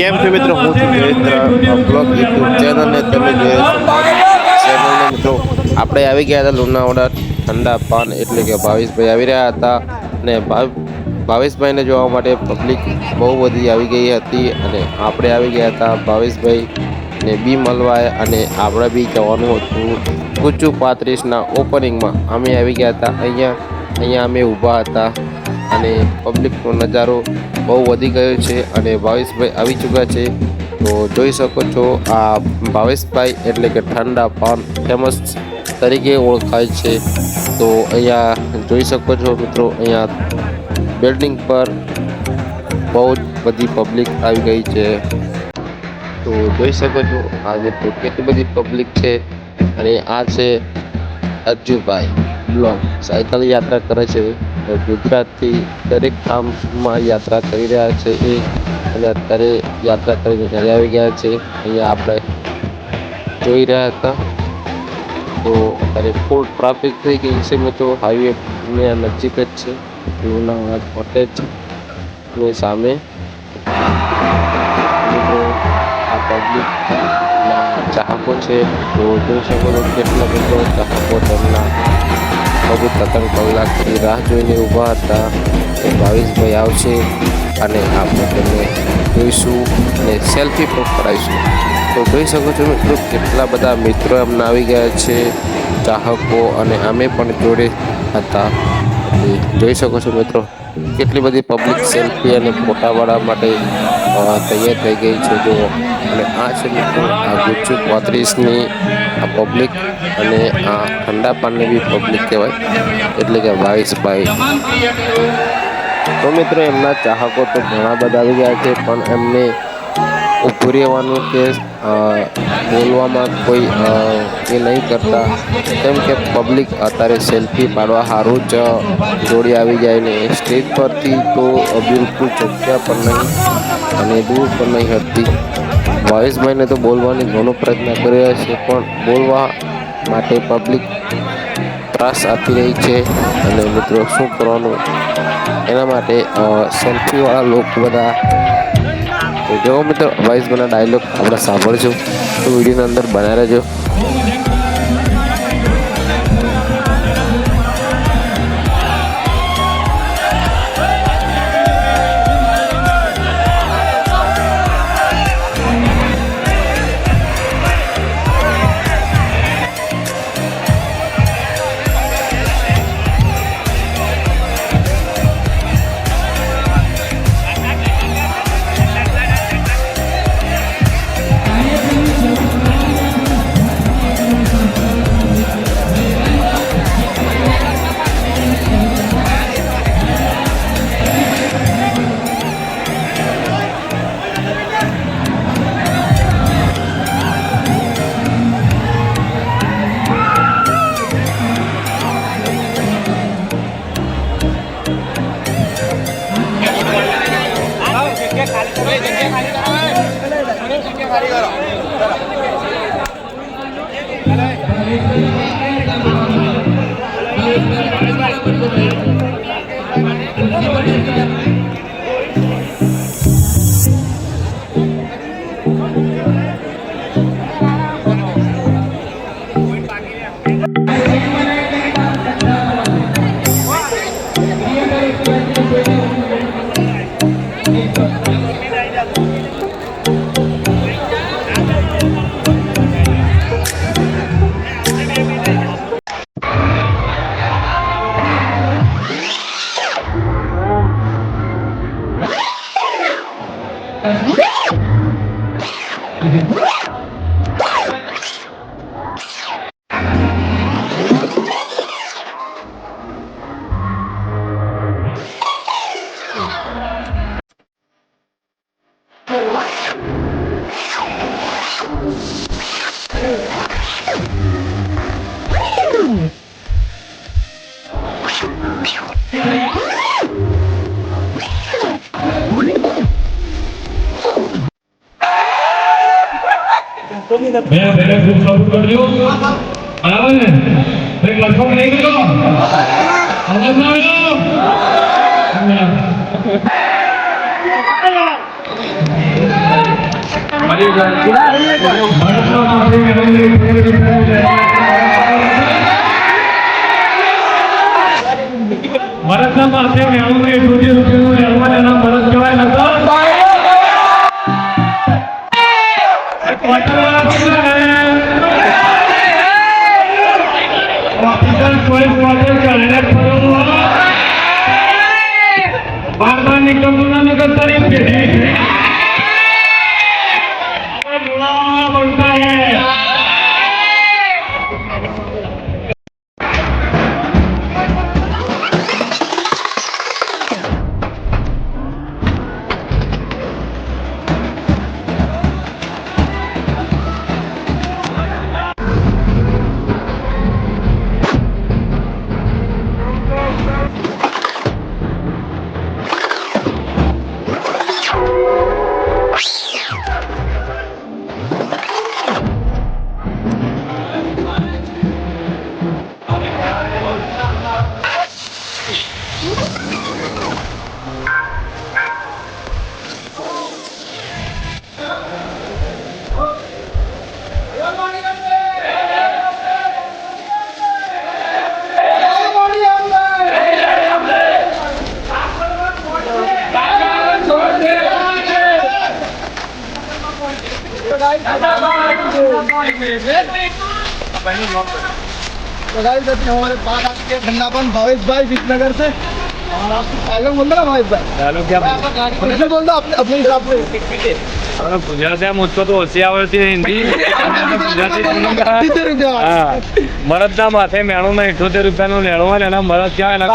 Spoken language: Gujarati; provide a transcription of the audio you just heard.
કેમ છો મિત્રો? હું છું જયેન્દ્ર બ્લોગ યુટ્યુબ ચેનલને તમે ચેનલને મિત્રો, આપણે આવી ગયા હતા લુણાવાડા ઠંડા પાન એટલે કે ભાવેશભાઈ આવી રહ્યા હતા અને ભાવ- ભાવેશભાઈને જોવા માટે પબ્લિક બહુ બધી આવી ગઈ હતી અને આપણે આવી ગયા હતા ભાવેશભાઈ ને બી મળવા અને આપણે બી જવાનું હતું ગુચ્ચુ પાંત્રીસના ઓપનિંગમાં અમે આવી ગયા હતા, અહીંયા અહીંયા અમે ઊભા હતા. અને પબ્લિકનો નજારો બહુ વધી ગયો છે અને ભાવેશભાઈ આવી ચૂક્યા છે. તો જોઈ શકો છો, આ ભાવેશભાઈ એટલે કે ઠંડા પાન ફેમસ તરીકે ઓળખાય છે. તો અહીંયા જોઈ શકો છો મિત્રો, અહીંયા બિલ્ડિંગ પર બહુ જ બધી પબ્લિક આવી ગઈ છે. તો જોઈ શકો છો આજે તો કેટલી બધી પબ્લિક છે અને આ છે અર્જુભાઈ બ્લોગ સાયકલ યાત્રા કરે છે. તો ગુજરાતથી દરેક ધામમાં યાત્રા કરી રહ્યા છે. એ અને અત્યારે યાત્રા કરીને ઘરે આવી ગયા છે. અહીંયા આપણે જોઈ રહ્યા હતા. તો અત્યારે ફૂલ ટ્રાફિક થઈ ગઈ છે મિત્રો. હાઈવે ને નજીક જ છે. લુણાવાડા કોટેજની સામે. મિત્રો આ પબ્લિક ચાહકો છે, તો જોઈ શકો છો કેટલા મિત્રો ચાહકો તેમના બહુ ત્રણ કલાકથી રાહ જોઈને ઊભા હતા. એ ભાવેશભાઈ આવશે અને આપણે તેમને જોઈશું અને સેલ્ફી પણ કરાવીશું. તો જોઈ શકો છો મિત્રો કેટલા બધા મિત્રો એમના આવી ગયા છે, ચાહકો અને અમે પણ જોડે હતા. જોઈ શકો છો મિત્રો કેટલી બધી પબ્લિક સેલ્ફી અને ફોટા પાડવા માટે તૈયાર થઈ ગઈ છે. જો અને આ છે મિત્રો આ ગુચ્છુ પાંત્રીસની આ પબ્લિક અને આ ઠંડા પાનની બી પબ્લિક કહેવાય. એટલે કે ભાવેશભાઈ તો મિત્રો એમના ચાહકો તો ઘણા બધા આવી ગયા છે, પણ એમને ઊભું રહેવાનું કે બોલવામાં કોઈ એ નહીં કરતા. કેમ કે પબ્લિક અત્યારે સેલ્ફી પાડવા સારું જ જોડી આવી જાય ને સ્ટેજ પરથી તો બિલકુલ જગ્યા પણ નહીં અને દૂર પણ નહીં હતી ભાવેશભાઈને તો બોલવાની ઘણો પ્રયત્ન કર્યો છે, પણ બોલવા માટે પબ્લિક ત્રાસ આપી રહી છે. અને મિત્રો, શું કરવાનું? એના માટે સેલ્ફીવાળા લોકો બધા તો જો મિત્રો ભાવેશભાઈના ડાયલોગ આપણે સાંભળજો. તો વિડીયોની અંદર બનાવી રહેજો. ありがとう。ભરતના માથે મેળવું એ ઇઠ્ઠોતેર રૂપિયાનું લેણું. એના ભરત કહેવાય નતો? ऑफिसर कोई पौधे चलने पड़ूंगा बार बार निकलूंगा निकल तारीफ के ધંધા પણ ભાવેશભાઈ વિસનગર છે और आप डायलॉग बोल रहा भाई डायलॉग क्या बोल रहे बोल दो अपने अपने हिसाब से अरे गुजराती है मुझको तो होशी आवड़ती है हिंदी गुजराती बोलूंगा कितने रुपया हां मरद ना माथे मेणो में 78 रुपया नो लेणो है ना मरद क्या है ना